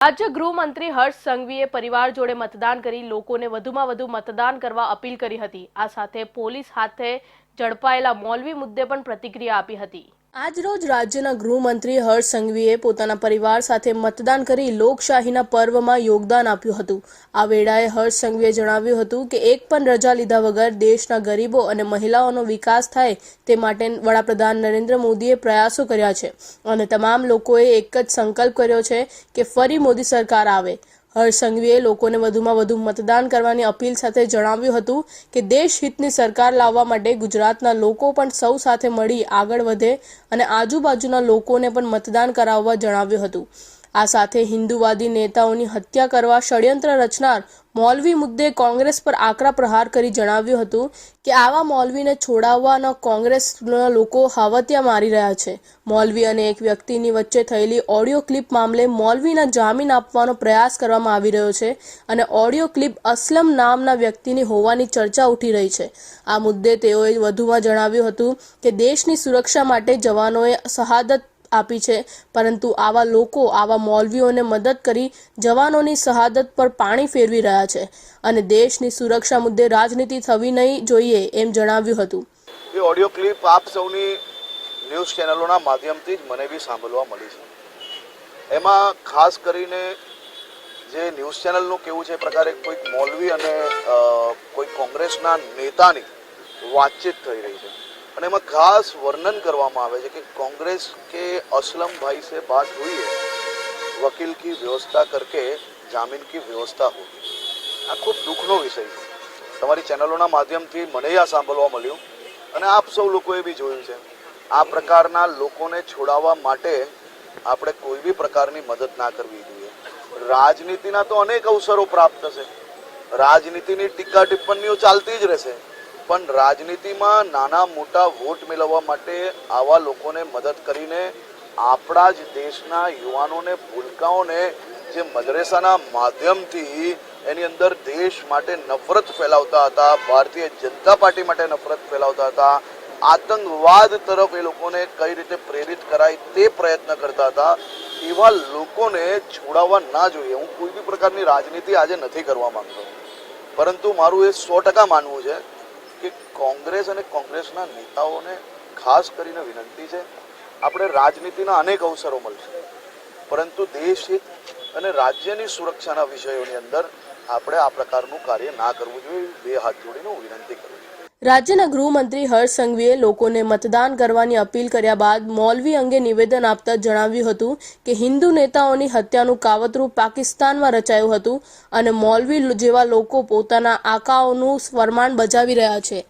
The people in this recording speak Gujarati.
રાજ્ય ગૃહમંત્રી હર્ષ સંઘવીએ પરિવાર જોડે મતદાન કરી લોકોને વધુમાં વધુ મતદાન કરવા અપીલ કરી હતી. આ સાથે પોલીસ હાથે ઝડપાયેલા મૌલવી મુદ્દે પણ પ્રતિક્રિયા આપી હતી. આજરોજ રાજ્યના ગૃહમંત્રી હર્ષ સંઘવીએ પોતાના પરિવાર સાથે મતદાન કરી લોકશાહીના પર્વમાં યોગદાન આપ્યું હતું. આ વેળાએ હર્ષ સંઘવીએ જણાવ્યું હતું કે એક પણ રજા લીધા વગર દેશના ગરીબો અને મહિલાઓનો વિકાસ થાય તે માટે વડાપ્રધાન નરેન્દ્ર મોદીએ પ્રયાસો કર્યા છે. અને તમામ લોકોએ એક જ સંકલ્પ કર્યો છે કે ફરી મોદી સરકાર આવે. હર્ષ સંઘવીએ લોકોને વધુમાં વધુ મતદાન કરવાની અપીલ સાથે જણાવ્યું હતું કે દેશહિતની સરકાર લાવવા માટે ગુજરાતના લોકો પણ સૌ સાથે મળી આગળ વધે અને આજુબાજુના લોકોને પણ મતદાન કરાવવા જણાવ્યું હતું. આ સાથે હિન્દુવાદી નેતાઓની હત્યા કરવા ષડયંત્ર રચનાર મૌલવી મુદ્દે કોંગ્રેસ પર આકરા પ્રહાર કરી જણાવ્યું હતું કે આવા મૌલવીને છોડાવવાના કોંગ્રેસના લોકો હાવતિયા મારી રહ્યા છે. મૌલવી અને એક વ્યક્તિની વચ્ચે થયેલી ઓડિયો ક્લિપ મામલે મૌલવીના જામીન આપવાનો પ્રયાસ કરવામાં આવી રહ્યો છે અને ઓડિયો ક્લિપ અસલમ નામના વ્યક્તિની હોવાની ચર્ચા ઉઠી રહી છે. આ મુદ્દે તેઓએ વધુમાં જણાવ્યું હતું કે દેશની સુરક્ષા માટે જવાનોએ શહાદત આપી છે. પરંતુ આવા લોકો, આવા મૌલવીઓને મદદ કરી જવાનોની શહાદત પર પાણી ફેરવી રહ્યા છે અને દેશની સુરક્ષા મુદ્દે રાજનીતિ થવી નહીં જોઈએ એમ જણાવ્યું હતું. એ ઓડિયો ક્લિપ આપ સૌની ન્યૂઝ ચેનલોના માધ્યમથી જ મને બી સાંભળવા મળી છે. એમાં ખાસ કરીને જે ન્યૂઝ ચેનલનું કેવું છે, એ પ્રકારે કોઈક મૌલવી અને કોઈ કોંગ્રેસના નેતાની વાતચીત થઈ રહી છે. અને એમાં ખાસ વર્ણન કરવામાં આવે છે કે કોંગ્રેસ કે અસલમ ભાઈ સે બાત હુઈ હે, વકીલ કી વ્યવસ્થા કરકે જામીન કી વ્યવસ્થા હોગી આ ખૂબ દુઃખનો વિષય છે. તમારી ચેનલોના માધ્યમથી મને આ સાંભળવા મળ્યું અને આપ સૌ લોકોએ બી જોયું છે. આ પ્રકારના લોકોને છોડાવવા માટે આપણે કોઈ બી પ્રકારની મદદ ના કરવી જોઈએ. રાજનીતિના તો અનેક અવસરો પ્રાપ્ત થશે રાજનીતિની ટીકા ટિપ્પણીઓ ચાલતી જ રહેશે. પણ રાજનીતિમાં નાના મોટા વોટ મેળવવા માટે આવા લોકોને મદદ કરીને આપણા જ દેશના યુવાનોને, ભૂલકાઓને જે મદરેસાના માધ્યમથી એની અંદર દેશ માટે નફરત ફેલાવતા હતા, ભારતીય જનતા પાર્ટી માટે નફરત ફેલાવતા હતા, આતંકવાદ તરફ એ લોકોને કઈ રીતે પ્રેરિત કરાય તે પ્રયત્ન કરતા હતા, એવા લોકોને છોડાવવા ના જોઈએ. હું કોઈ બી પ્રકારની રાજનીતિ આજે નથી કરવા માંગતો. પરંતુ મારું એ સો ટકા માનવું છે કે કોંગ્રેસ અને કોંગ્રેસના નેતાઓને ખાસ કરીને વિનંતી છે, આપણે રાજનીતિના અનેક અવસરો મળશે. પરંતુ દેશ હિત અને રાજ્યની સુરક્ષાના વિષયોની અંદર આપણે આ પ્રકારનું કાર્ય ના કરવું જોઈએ. બે હાથ જોડીને હું વિનંતી કરું છું. રાજ્યના ગૃહમંત્રી હર્ષ સંઘવીએ લોકોને મતદાન કરવાની અપીલ કર્યા બાદ મૌલવી અંગે નિવેદન આપતા જણાવ્યું હતું કે હિન્દુ નેતાઓની હત્યાનું કાવતરું પાકિસ્તાનમાં રચાયું હતું અને મૌલવી જેવા લોકો પોતાના આકાઓનું ફરમાન બજાવી રહ્યા છે.